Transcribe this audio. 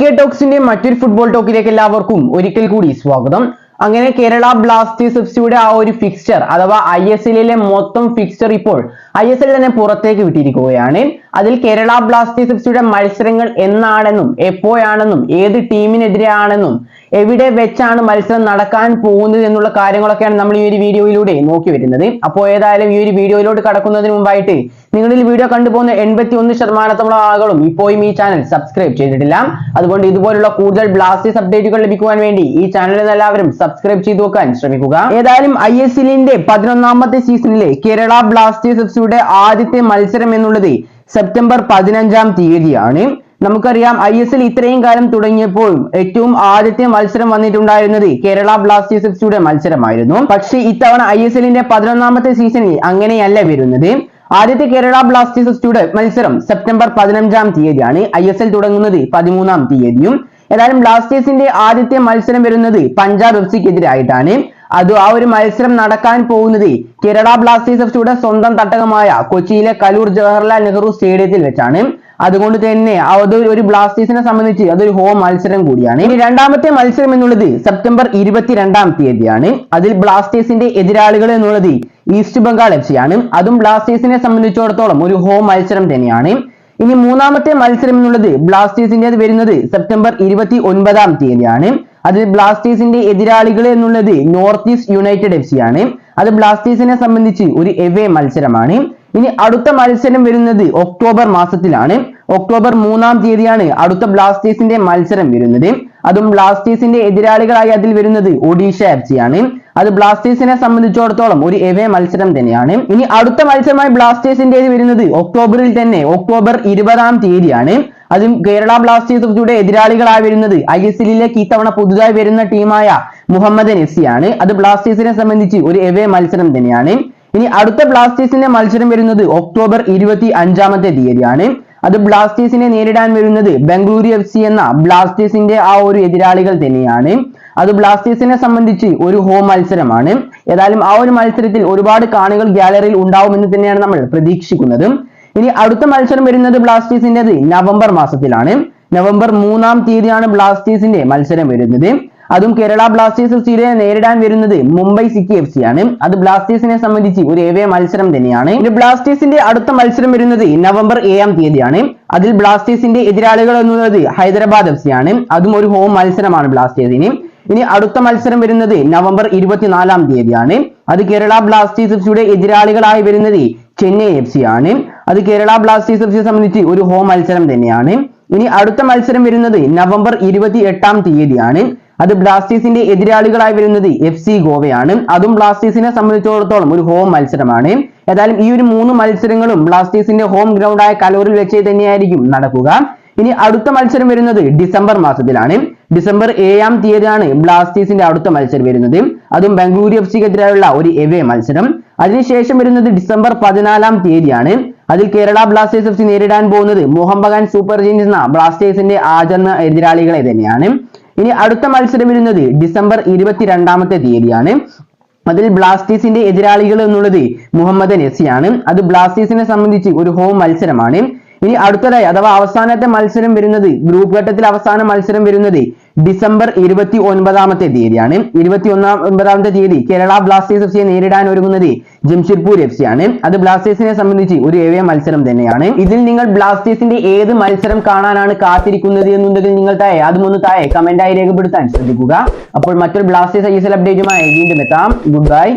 K ടോക്സിന്റെ മറ്റൊരു football ടോക്കിലേക്ക് എല്ലാവർക്കും ഒരിക്കൽ കൂടി സ്വാഗതം. അങ്ങനെ കേരള ബ്ലാസ്റ്റേഴ്സ് എഫ് സിയുടെ ആ ഒരു ഫിക്സ്ചർ അഥവാ ഐ എസ് എല്ലിലെ മൊത്തം ഫിക്സ്ചർ ഇപ്പോൾ ഐ എസ് എൽ തന്നെ പുറത്തേക്ക് വിട്ടിരിക്കുകയാണ്. അതിൽ കേരള ബ്ലാസ്റ്റേഴ്സ് എഫ് സിയുടെ മത്സരങ്ങൾ എന്നാണെന്നും എപ്പോഴാണെന്നും ഏത് ടീമിനെതിരെയാണെന്നും എവിടെ വെച്ചാണ് മത്സരം നടക്കാൻ പോകുന്നത് എന്നുള്ള കാര്യങ്ങളൊക്കെയാണ് നമ്മൾ ഈ ഒരു വീഡിയോയിലൂടെ നോക്കി വരുന്നത്. അപ്പോൾ ഏതായാലും ഈ ഒരു വീഡിയോയിലോട്ട് കടക്കുന്നതിന് മുമ്പായിട്ട് നിങ്ങളിൽ വീഡിയോ കണ്ടുപോകുന്ന എൺപത്തി ഒന്ന് ശതമാനത്തോളം ആളുകളും ഇപ്പോഴും ഈ ചാനൽ സബ്സ്ക്രൈബ് ചെയ്തിട്ടില്ല. അതുകൊണ്ട് ഇതുപോലുള്ള കൂടുതൽ ബ്ലാസ്റ്റേഴ്സ് അപ്ഡേറ്റുകൾ ലഭിക്കുവാൻ വേണ്ടി ഈ ചാനലിൽ എല്ലാവരും സബ്സ്ക്രൈബ് ചെയ്തു വെക്കാൻ ശ്രമിക്കുക. ഏതായാലും ഐ എസ് എല്ലിന്റെ പതിനൊന്നാമത്തെ സീസണിലെ കേരള ബ്ലാസ്റ്റേഴ്സ് എഫ് സിയുടെ ആദ്യത്തെ മത്സരം എന്നുള്ളത് സെപ്റ്റംബർ പതിനഞ്ചാം തീയതിയാണ്. നമുക്കറിയാം ഐ എസ് എൽ ഇത്രയും കാലം തുടങ്ങിയപ്പോഴും ഏറ്റവും ആദ്യത്തെ മത്സരം വന്നിട്ടുണ്ടായിരുന്നത് കേരള ബ്ലാസ്റ്റേഴ്സ് എഫ് സിയുടെ മത്സരമായിരുന്നു. പക്ഷേ ഇത്തവണ ഐ എസ് എല്ലിന്റെ പതിനൊന്നാമത്തെ സീസണിൽ അങ്ങനെയല്ല വരുന്നത്. ആദ്യത്തെ കേരള ബ്ലാസ്റ്റേഴ്സ് എഫ് സിയുടെ മത്സരം സെപ്റ്റംബർ പതിനഞ്ചാം തീയതിയാണ്. ഐ എസ് എൽ തുടങ്ങുന്നത് പതിമൂന്നാം തീയതിയും. ഏതായാലും ബ്ലാസ്റ്റേഴ്സിന്റെ ആദ്യത്തെ മത്സരം വരുന്നത് പഞ്ചാബ് എഫ് സിക്കെതിരായിട്ടാണ് അത് ആ ഒരു മത്സരം നടക്കാൻ പോകുന്നത് കേരള ബ്ലാസ്റ്റേഴ്സ് എഫ് സിയുടെ സ്വന്തം തട്ടകമായ കൊച്ചിയിലെ കലൂർ ജവഹർലാൽ നെഹ്റു സ്റ്റേഡിയത്തിൽ വെച്ചാണ്. അതുകൊണ്ട് തന്നെ അത് ഒരു ബ്ലാസ്റ്റേഴ്സിനെ സംബന്ധിച്ച് അതൊരു ഹോം മത്സരം കൂടിയാണ്. ഇനി രണ്ടാമത്തെ മത്സരം എന്നുള്ളത് സെപ്റ്റംബർ ഇരുപത്തിരണ്ടാം തീയതിയാണ്. അതിൽ ബ്ലാസ്റ്റേഴ്സിന്റെ എതിരാളികൾ എന്നുള്ളത് ഈസ്റ്റ് ബംഗാൾ എഫ് സി ആണ് അതും ബ്ലാസ്റ്റേഴ്സിനെ സംബന്ധിച്ചിടത്തോളം ഒരു ഹോം മത്സരം തന്നെയാണ്. ഇനി മൂന്നാമത്തെ മത്സരം എന്നുള്ളത് ബ്ലാസ്റ്റേഴ്സിന്റെ വരുന്നത് സെപ്റ്റംബർ ഇരുപത്തി ഒൻപതാം തീയതിയാണ്. അതിൽ ബ്ലാസ്റ്റേഴ്സിന്റെ എതിരാളികൾ എന്നുള്ളത് north east united F C ആണ് അത് ബ്ലാസ്റ്റേഴ്സിനെ സംബന്ധിച്ച് ഒരു എവേ മത്സരമാണ്. ഇനി അടുത്ത മത്സരം വരുന്നത് ഒക്ടോബർ മാസത്തിലാണ്. ഒക്ടോബർ മൂന്നാം തീയതിയാണ് അടുത്ത ബ്ലാസ്റ്റേഴ്സിന്റെ മത്സരം വരുന്നത്. അതും ബ്ലാസ്റ്റേഴ്സിന്റെ എതിരാളികളായി അതിൽ വരുന്നത് ഒഡീഷ എഫ് ആണ്. അത് ബ്ലാസ്റ്റേഴ്സിനെ സംബന്ധിച്ചിടത്തോളം ഒരു എവേ മത്സരം തന്നെയാണ്. ഇനി അടുത്ത മത്സരമായി ബ്ലാസ്റ്റേഴ്സിന്റെ വരുന്നത് ഒക്ടോബറിൽ തന്നെ ഒക്ടോബർ ഇരുപതാം തീയതിയാണ്. അതും കേരള ബ്ലാസ്റ്റേഴ്സിന്റെ എതിരാളികളായി വരുന്നത് ഐ എസ് എല്ലിലേക്ക് ഇത്തവണ പുതുതായി വരുന്ന ടീമായ മുഹമ്മദ് നെസ്സിയാണ് അത് ബ്ലാസ്റ്റേഴ്സിനെ സംബന്ധിച്ച് ഒരു എവേ മത്സരം തന്നെയാണ്. ഇനി അടുത്ത ബ്ലാസ്റ്റേഴ്സിന്റെ മത്സരം വരുന്നത് ഒക്ടോബർ ഇരുപത്തി അഞ്ചാമത്തെ തീയതിയാണ്. അത് ബ്ലാസ്റ്റേഴ്സിനെ നേരിടാൻ വരുന്നത് ബംഗളൂരു എഫ് സി എന്ന ബ്ലാസ്റ്റേഴ്സിന്റെ ആ ഒരു എതിരാളികൾ തന്നെയാണ്. അത് ബ്ലാസ്റ്റേഴ്സിനെ സംബന്ധിച്ച് ഒരു ഹോം മത്സരമാണ്. ഏതായാലും ആ ഒരു മത്സരത്തിൽ ഒരുപാട് കാണികൾ ഗാലറിയിൽ ഉണ്ടാവുമെന്ന് തന്നെയാണ് നമ്മൾ പ്രതീക്ഷിക്കുന്നത്. ഇനി അടുത്ത മത്സരം വരുന്നത് ബ്ലാസ്റ്റേഴ്സിന്റെത് നവംബർ മാസത്തിലാണ്. നവംബർ മൂന്നാം തീയതിയാണ് ബ്ലാസ്റ്റേഴ്സിന്റെ മത്സരം വരുന്നത്. അതും കേരള ബ്ലാസ്റ്റേഴ്സ് സിയെ നേരിടാൻ വരുന്നത് മുംബൈ സിറ്റി എഫ് സി ആണ്. അത് ബ്ലാസ്റ്റേഴ്സിനെ സംബന്ധിച്ച് ഒരു ഏവേ മത്സരം തന്നെയാണ്. ബ്ലാസ്റ്റേഴ്സിന്റെ അടുത്ത മത്സരം വരുന്നത് നവംബർ ഏഴാം തീയതിയാണ്. അതിൽ ബ്ലാസ്റ്റേഴ്സിന്റെ എതിരാളികൾ എന്നുള്ളത് ഹൈദരാബാദ് എഫ് സി ആണ്. അതും ഒരു ഹോം മത്സരമാണ് ബ്ലാസ്റ്റേഴ്സിന്. ഇനി അടുത്ത മത്സരം വരുന്നത് നവംബർ ഇരുപത്തിനാലാം തീയതിയാണ്. അത് കേരള ബ്ലാസ്റ്റേഴ്സ് എഫ് സിയുടെ എതിരാളികളായി വരുന്നത് ചെന്നൈ എഫ് സി ആണ്. അത് കേരള ബ്ലാസ്റ്റേഴ്സ് എഫ് സിയെ സംബന്ധിച്ച് ഒരു ഹോം മത്സരം തന്നെയാണ്. ഇനി അടുത്ത മത്സരം വരുന്നത് നവംബർ ഇരുപത്തി എട്ടാം തീയതിയാണ്. അത് ബ്ലാസ്റ്റേഴ്സിന്റെ എതിരാളികളായി വരുന്നത് എഫ് സി ഗോവയാണ്. അതും ബ്ലാസ്റ്റേഴ്സിനെ സംബന്ധിച്ചിടത്തോളം ഒരു ഹോം മത്സരമാണ്. ഏതായാലും ഈ ഒരു മൂന്ന് മത്സരങ്ങളും ബ്ലാസ്റ്റേഴ്സിന്റെ ഹോം ഗ്രൗണ്ടായ കലൂരിൽ വെച്ച് തന്നെയായിരിക്കും നടക്കുക. ഇനി അടുത്ത മത്സരം വരുന്നത് ഡിസംബർ മാസത്തിലാണ്. ഡിസംബർ ഏഴാം തീയതിയാണ് ബ്ലാസ്റ്റേഴ്സിന്റെ അടുത്ത മത്സരം വരുന്നത്. അതും ബംഗളൂരു എഫ് സിക്കെതിരായുള്ള ഒരു എവേ മത്സരം. അതിനുശേഷം വരുന്നത് ഡിസംബർ പതിനാലാം തീയതിയാണ്. അതിൽ കേരള ബ്ലാസ്റ്റേഴ്സ് എഫ് സി നേരിടാൻ പോകുന്നത് മോഹൻ ബഗാൻ സൂപ്പർ ജെയിൻസ് എന്ന ബ്ലാസ്റ്റേഴ്സിന്റെ ആചരണ എതിരാളികളെ തന്നെയാണ്. ഇനി അടുത്ത മത്സരം വരുന്നത് ഡിസംബർ ഇരുപത്തിരണ്ടാമത്തെ തീയതിയാണ്. അതിൽ ബ്ലാസ്റ്റേഴ്സിന്റെ എതിരാളികൾ എന്നുള്ളത് മുഹമ്മദ് നെസിയാണ്. അത് ബ്ലാസ്റ്റേഴ്സിനെ സംബന്ധിച്ച് ഒരു ഹോം മത്സരമാണ്. ഇനി അടുത്തതായി അഥവാ അവസാനത്തെ മത്സരം വരുന്നത് ഗ്രൂപ്പ് ഘട്ടത്തിൽ അവസാന മത്സരം വരുന്നത് ഡിസംബർ ഇരുപത്തി ഒൻപതാമത്തെ തീയതിയാണ്. ഇരുപത്തി ഒന്നാം ഒൻപതാമത്തെ തീയതി കേരള ബ്ലാസ്റ്റേഴ്സ് എഫ് സിയെ നേരിടാൻ ഒരുങ്ങുന്നത് ജംഷഡ്പൂർ എഫ് സി ആണ് അത് ബ്ലാസ്റ്റേഴ്സിനെ സംബന്ധിച്ച് ഒരു ഏവേ മത്സരം തന്നെയാണ്. ഇതിൽ നിങ്ങൾ ബ്ലാസ്റ്റേഴ്സിന്റെ ഏത് മത്സരം കാണാനാണ് കാത്തിരിക്കുന്നത് എന്നുണ്ടെങ്കിൽ നിങ്ങൾ താഴെ അതും ഒന്ന് കമന്റായി രേഖപ്പെടുത്താൻ ശ്രദ്ധിക്കുക. അപ്പോൾ മറ്റൊരു ബ്ലാസ്റ്റേഴ്സ് ഐ എസ് എൽ അപ്ഡേറ്റുമായി വീണ്ടും എത്താം. Good bye